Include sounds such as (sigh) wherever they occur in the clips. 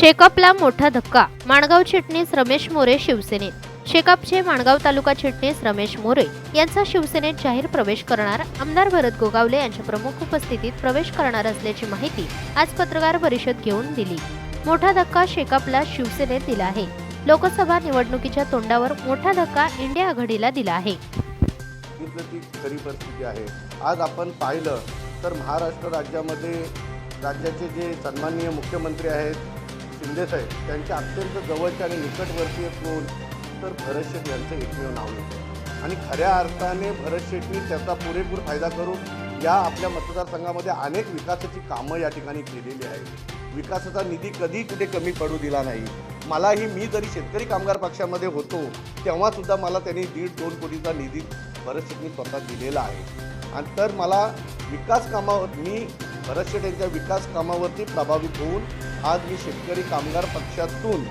शेकापला मोठा धक्का. माणगाव चिटणीस रमेश मोरे शिवसेनेत. शेकापचे माणगाव तालुका चिटणीस रमेश मोरे यांचा शिवसेनेत जाहीर प्रवेश करणार आमदार भरत गोगावले यांच्या प्रमुख उपस्थितीत प्रवेश करणार असल्याची माहिती आज पत्रकार परिषद घेऊन दिली. मोठा धक्का शेकापला शिवसेनेत दिला आहे. लोकसभा निवडणुकीच्या तोंडावर मोठा धक्का इंडिया आघाडीला दिला आहे. खरी परिस्थिती आहे. आज आपण पाहिलं तर महाराष्ट्र राज्यामध्ये राज्याचे जे सन्माननीय मुख्यमंत्री आहेत शिंदेसाहेब त्यांच्या अत्यंत जवळचे आणि निकटवर्तीय कोण? तर भरत शेठ यांचं एकमेव नाव येतं आणि खऱ्या अर्थाने भरत शेठनी त्याचा पुरेपूर फायदा करून या आपल्या मतदारसंघामध्ये अनेक विकासाची कामं या ठिकाणी केलेली आहेत. विकासाचा निधी कधी कुठे कमी पडू दिला नाही. मलाही मी जरी शेतकरी कामगार पक्षामध्ये होतो तेव्हासुद्धा मला त्यांनी दीड दोन कोटीचा निधी भरत शेठनी स्वतः दिलेला आहे. आणि तर मला विकास कामावर मी भरत शेठ यांच्या विकास कामावरती प्रभावित होऊन आज मी शेतकरी कामगार पक्षातून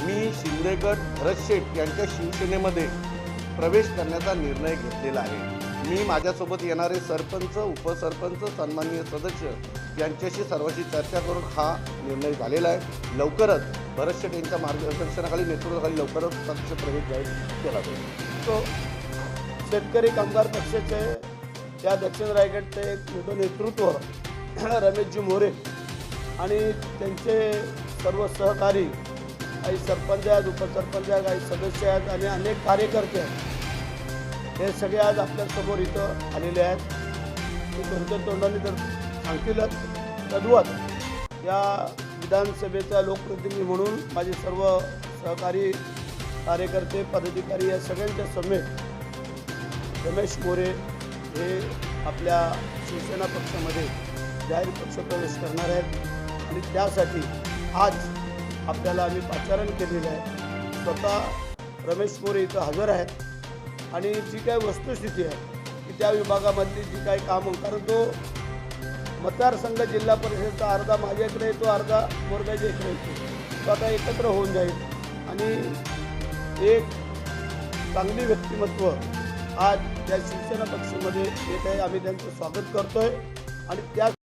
मी शिंदेगड भरत शेठ यांच्या शिवसेनेमध्ये प्रवेश करण्याचा निर्णय घेतलेला आहे. मी माझ्यासोबत येणारे सरपंच उपसरपंच सन्माननीय सदस्य यांच्याशी सर्वांशी चर्चा करून हा निर्णय झालेला आहे. लवकरच भरत शेठ यांच्या मार्गदर्शनाखाली नेतृत्वाखाली लवकरच पक्ष प्रवेश जाहीर केला जाईल. तो शेतकरी कामगार पक्षाचे त्या दक्षिण रायगडचे एक मोठं नेतृत्व (coughs) रमेशजी मोरे आणि त्यांचे सर्व सहकारी काही सरपंच आहेत उपसरपंच आहेत काही सदस्य आहेत आणि अनेक कार्यकर्ते आहेत. हे सगळे आज आपल्यासमोर इथं आलेले आहेत. मी तुमच्या तोंडाने तर सांगतीलच. तद्वत या विधानसभेचा लोकप्रतिनिधी म्हणून माझे सर्व सहकारी कार्यकर्ते पदाधिकारी या सगळ्यांच्या समेत रमेश मोरे हे आपल्या शिवसेना पक्षामध्ये जाहीर पक्षप्रवेश करणार आहेत. आणि त्यासाठी आज आपल्याला आम्ही पाचारण केलेलं आहे. स्वतः रमेश मोरे इथं हजर आहेत. आणि जी काय वस्तुस्थिती आहे की त्या विभागामधली जी काही कामं कारण तो मतदारसंघ जिल्हा परिषदचा अर्धा माझ्याकडे येतो अर्धा मोरगाच्या इकडे येतो. तो आता एकत्र होऊन जाईल. आणि एक चांगली व्यक्तिमत्व आज त्या शिवसेना पक्षामध्ये येत आहे. आम्ही त्यांचं स्वागत करतो आहे आणि त्याच